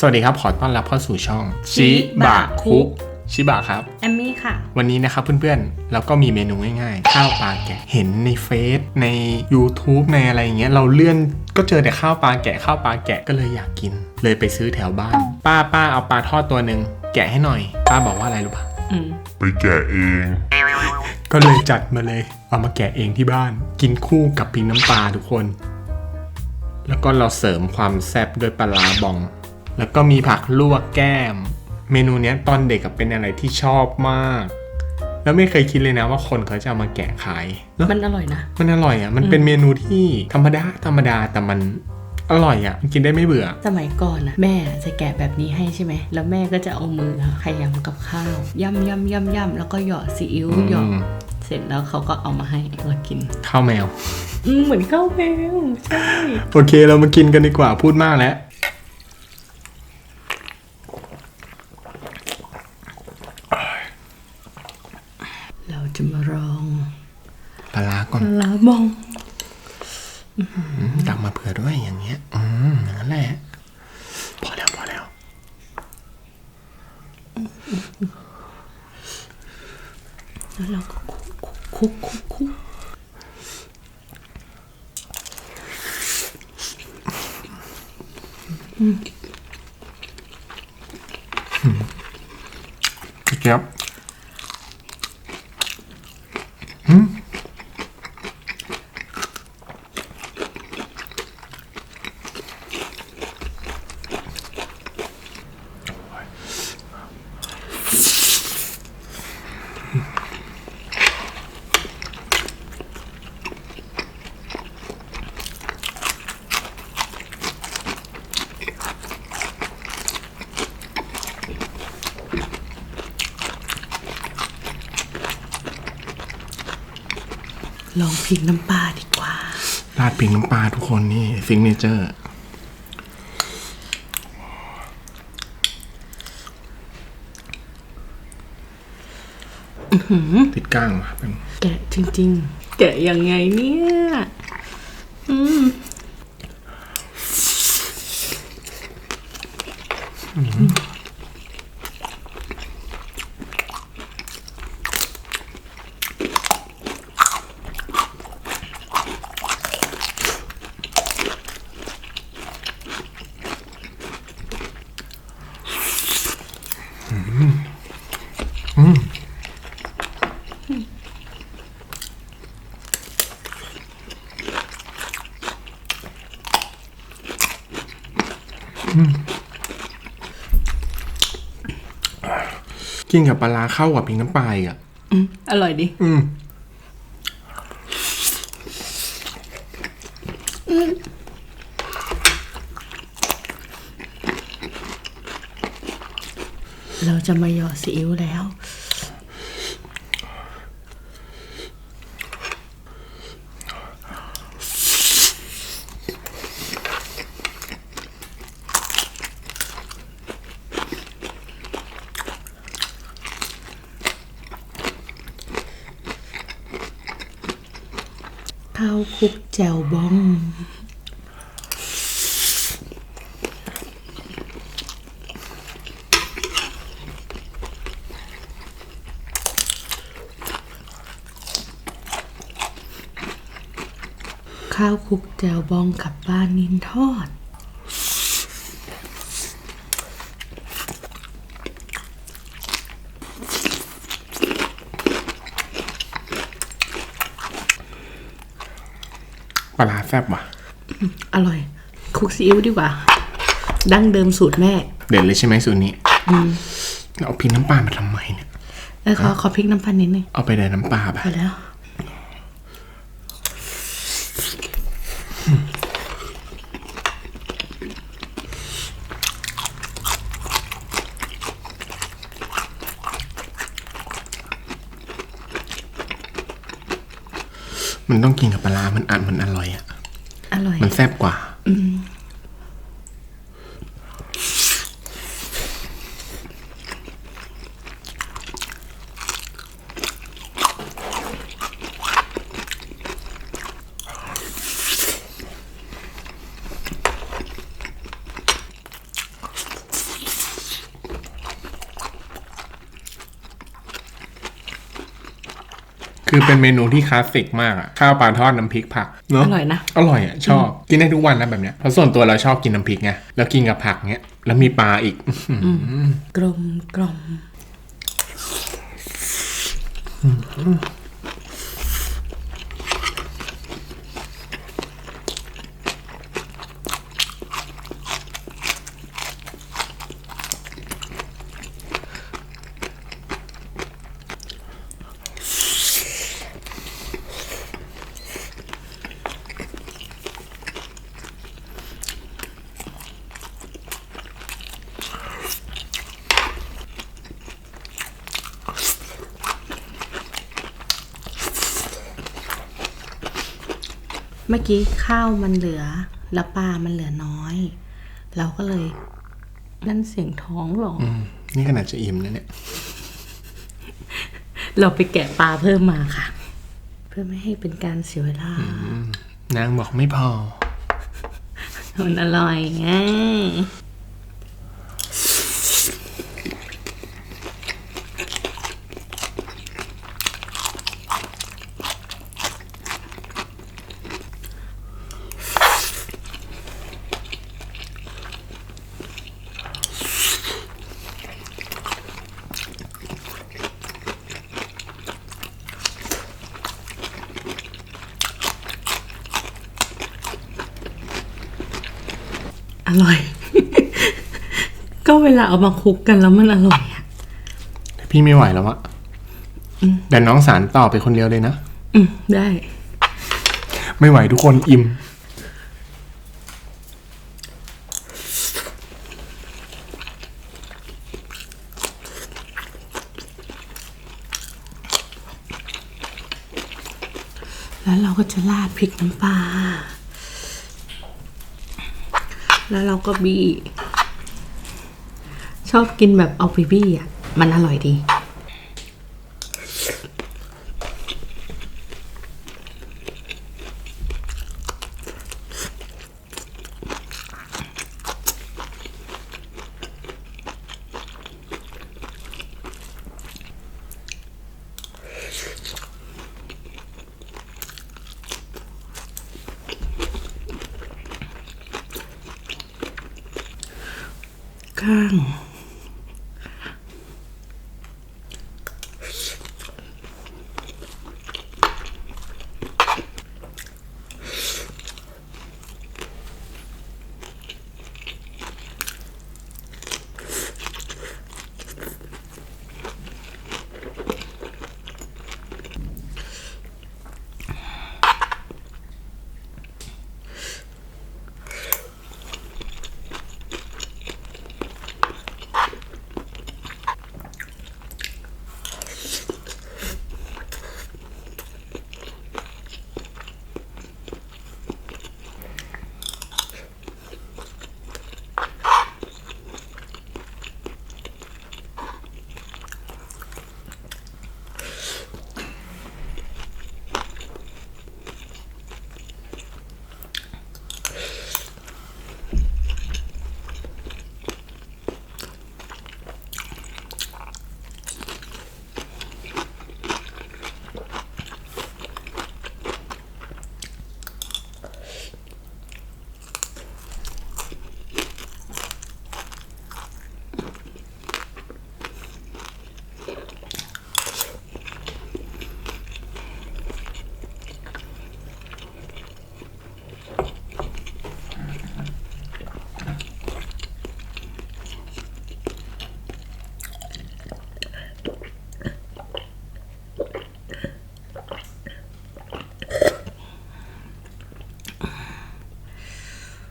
สวัสดีครับ ขอต้อนรับเข้าสู่ช่องชิบะคุชิบะครับ แอมมี่ค่ะ วันนี้นะครับเพื่อนๆ เราก็มีเมนูง่ายๆ ข้าวปลาแกะ เห็นในเฟซใน YouTube ในอะไรอย่างเงี้ย เราเลื่อนก็เจอแต่ข้าวปลาแกะ ข้าวปลาแกะก็เลยอยากกิน เลยไปซื้อแถวบ้าน ป้าป้าเอาปลาทอดตัวหนึ่งแกะให้หน่อย ป้าบอกว่าอะไรรู้ปะอืมไปแกะเอง ก็เลยจัดมาเลย เอามาแกะเองที่บ้าน กินคู่กับพริกน้ำปลาทุกคน แล้วก็เราเสริมความแซ่บด้วยปลาร้าบอง แล้วก็มีผักลวกแก้ม เมนูเนี้ยตอนเด็กกับเป็นอะไรที่ชอบมาก แล้วไม่เคยคิดเลยนะว่าคนเขาจะเอามาแกะขายเนอะมันอร่อยนะ มันอร่อยอะ มันเป็นเมนูที่ธรรมดาธรรมดาแต่มันอร่อยอะมันกินได้ไม่เบื่อ สมัยก่อนอะแม่จะแกะแบบนี้ให้ใช่ไหม แล้วแม่ก็จะเอามือขยำกับข้าวย่ำย่ำย่ำย่ำแล้วก็หยอดซีอิ๊วอืมหยอดเสร็จแล้วเขาก็เอามาให้เรากินข้าวแมวอืมเหมือนข้าวแมวใช่โอเคเรามากินกันดีกว่าพูดมากแล้ว เราจะมาลองปลาร้าก่อนลาบองตักมาเผื่อด้วยอย่างเงี้ย อืมอย่างนั้นแหละ พอแล้วพอแล้ว แล้วเราก็คุกคุกคุกคุกพี่เจี๊ยบ ลองพริกน้ำปลาดีกว่า ราดพริกน้ำปลาทุกคนนี่ซิงเนเจอร์ ติดก้างว่ะเป็น แกะจริง ๆ แกะยังไงเนี่ย อืม กินกับปลาร้าเข้ากับพริกน้ำปลาอีกอะ อืมอร่อยดิ อืมเราจะมาหยอดซีอิ๊วแล้ว ข้าวคลุกแจ่วบอง ข้าวคลุกแจ่วบองกับปลานินทอด ปลาร้าแซ่บว่ะ อร่อยคลุกซีอิ๊วดีกว่า ดั้งเดิมสูตรแม่ เด็ดเลยใช่ไหมสูตรนี้แล้วเอาพริกน้ำปลามาทำไมเนี่ย เออขอขอพริกน้ำพันนิดนึงเอาไปเลยน้ำปลาไป พอแล้ว มันต้องกินกับปลาร้ามันอัดมันอร่อยอะ อร่อย มันแซ่บกว่า อ คือเป็นเมนูที่คลาสสิกมากอะข้าวปลาทอดน้ำพริกผักเนาะอร่อยนะ อร่อยอะชอบ กินได้ทุกวันนะแบบเนี้ยเพราะส่วนตัวเราชอบกินน้ำพริกไงแล้วกินกับผักเนี้ยแล้วมีปลาอีกกลมกลม เมื่อกี้ข้าวมันเหลือ แล้วปลามันเหลือน้อย เราก็เลยนั่นเสียงท้องหรออืมนี่ขนาดจะอิ่มนะเนี่ย เราไปแกะปลาเพิ่มมาค่ะ เพื่อไม่ให้เป็นการเสียเวลานางบอกไม่พอมันอร่อยไง อร่อย ก็เวลาเอามาคลุกกันแล้วมันอร่อยอะพี่ไม่ไหวแล้วอะแต่น้องสารต่อไปคนเดียวเลยนะ อืมได้ ไม่ไหวทุกคนอิ่ม แล้วเราก็จะราดพริกน้ำปลา แล้วเราก็บี้ ชอบกินแบบเอาไปบี้อะ มันอร่อยดี ก้าง